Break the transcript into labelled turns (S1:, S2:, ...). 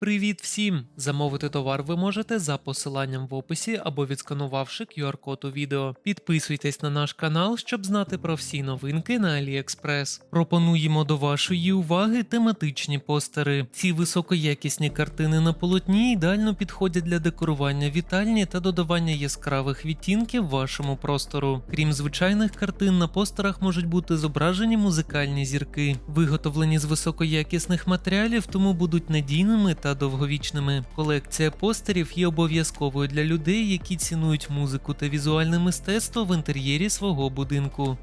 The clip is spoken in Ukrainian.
S1: Привіт всім! Замовити товар ви можете за посиланням в описі або відсканувавши QR-код у відео. Підписуйтесь на наш канал, щоб знати про всі новинки на AliExpress. Пропонуємо до вашої уваги тематичні постери. Ці високоякісні картини на полотні ідеально підходять для декорування вітальні та додавання яскравих відтінків вашому простору. Крім звичайних картин, на постерах можуть бути зображені музикальні зірки, виготовлені з високоякісних матеріалів, тому будуть надійними та довговічними. Колекція постерів є обов'язковою для людей, які цінують музику та візуальне мистецтво в інтер'єрі свого будинку.